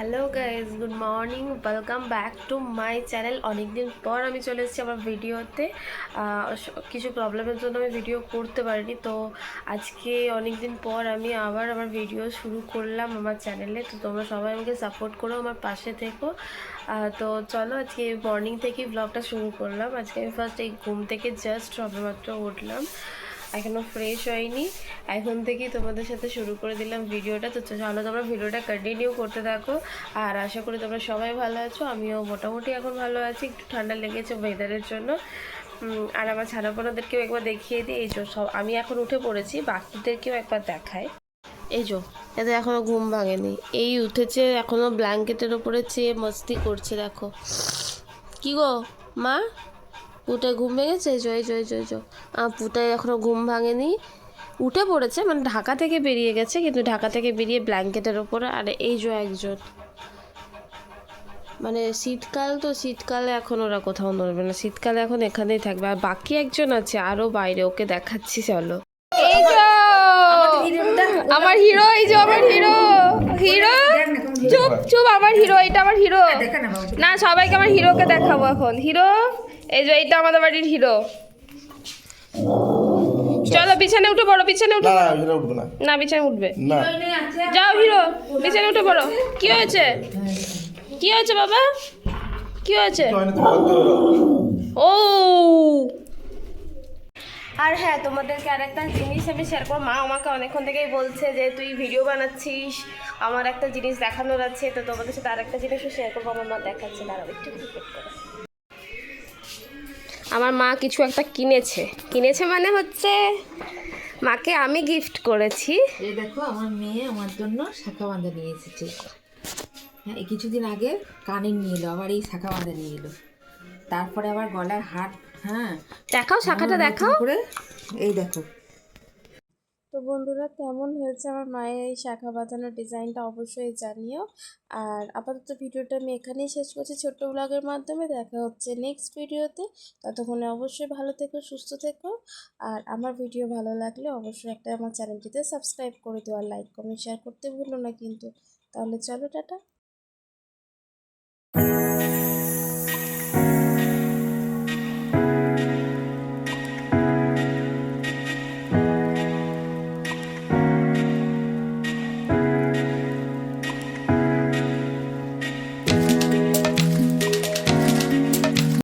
Hello guys good morning welcome back to my channel অনেকদিন পর আমি চলে এসেছি আমার ভিডিওতে। কিছু প্রবলেমের জন্য আমি ভিডিও করতে পারিনি। তো আজকে অনেক দিন পর আমি আবার আমার ভিডিও শুরু করলাম আমার চ্যানেলে তো তোমরা সবাই আমাকে সাপোর্ট করো, আমার পাশে থেকো। তো চলো আজকে মর্নিং থেকেই ব্লগটা শুরু করলাম। আজকে আমি ফার্স্ট এই ঘুম থেকে জাস্ট সবেমাত্র উঠলাম। এখনও ফ্রেশ হয়নি। এখন থেকেই তোমাদের সাথে শুরু করে দিলাম ভিডিওটা। তো চলো তোমরা ভিডিওটা কন্টিনিউ করতে থাকো। আর আশা করি তোমরা সবাই ভালো আছো। আমিও মোটামুটি এখন ভালো আছি। একটু ঠান্ডা লেগেছে ওয়েদারের জন্য। আর আমার ছানাপোনাদেরকেও একবার দেখিয়ে দিই। এই যে সব, আমি এখন উঠে পড়েছি। বাকিদেরকেও একবার দেখায় এই যো, এদের এখনও ঘুম ভাঙেনি। এই উঠেছে এখনও ব্ল্যাঙ্কেটের ওপরে চেয়ে মস্তি করছে, দেখো। কি গো, মা? পুটে ঘুম ভেঙেছে? জয় জয় জয় জয়। পুটে এখনও ঘুম ভাঙেনি। উঠে পড়েছে মানে ঢাকা থেকে বেরিয়ে গেছে কিন্তু ঢাকা থেকে বেরিয়ে ব্ল্যাঙ্কেটের ওপরে আর এই যে একজন। মানে শীতকাল তো শীতকালে এখন ওরা কোথাও নড়বে না। শীতকালে এখন এখানেই থাকবে। আর বাকি একজন আছে আরও বাইরে ওকে দেখাচ্ছি চলো। এই আমার হিরো এই যে আমার হিরো চুপ আমার হিরো এটা আমার হিরো না সবাইকে আমার হিরোকে দেখাবো এখন। হিরো এই যে এইটা আমাদের বাড়ির হিরো চলো বিছানে উঠে পড়ো বিছানে উঠে না পড়ো। উঠবে না। না বিছানে উঠবে। যাও হিরো বিছানে উঠে পড়ো। কি হয়েছে? কি হয়েছে বাবা? কি হয়েছে হয়নি তো বলতে হলো। ও আর হ্যাঁ তোমাদেরকে আর একটা জিনিস আমি শেয়ার করব। মা আমাকে অনেকক্ষণ থেকেই বলছে যে তুই ভিডিও বানাচ্ছিস আমার একটা জিনিস দেখানোর আছে। তো তোমাদের সাথে আর একটা জিনিসও শেয়ার করব। আমার মা দেখাচ্ছে দাঁড়াও একটু করে। আমার মা কিছু একটা কিনেছে। কিনেছে মানে হচ্ছে মাকে আমি গিফট করেছি। এই দেখো আমার মেয়ে আমার জন্য শাখা বাঁধা নিয়ে এসেছে। হ্যাঁ এই কিছুদিন আগে কানের নিয়ে এলো আবার এই শাখা বাঁধা নিয়ে এলো। তারপরে আবার গলার হার হ্যাঁ। দেখাও শাখাটা দেখাও। করে এই দেখো। তো বন্ধুরা, কেমন হয়েছে আমার মায়ের এই শাখা বাঁধানোর ডিজাইনটা অবশ্যই জানিও। আর আপাতত ভিডিওটা আমি এখানেই শেষ করছি। ছোট্ট ব্লগের মাধ্যমে দেখা হচ্ছে নেক্সট ভিডিওতে। ততক্ষণে অবশ্যই ভালো থেকো, সুস্থ থেকো। আর আমার ভিডিও ভালো লাগলে অবশ্যই একটা আমার চ্যানেলটিতে সাবস্ক্রাইব করে দিও। আর লাইক কমেন্ট শেয়ার করতে ভুলো না কিন্তু। তাহলে চলো, টাটা।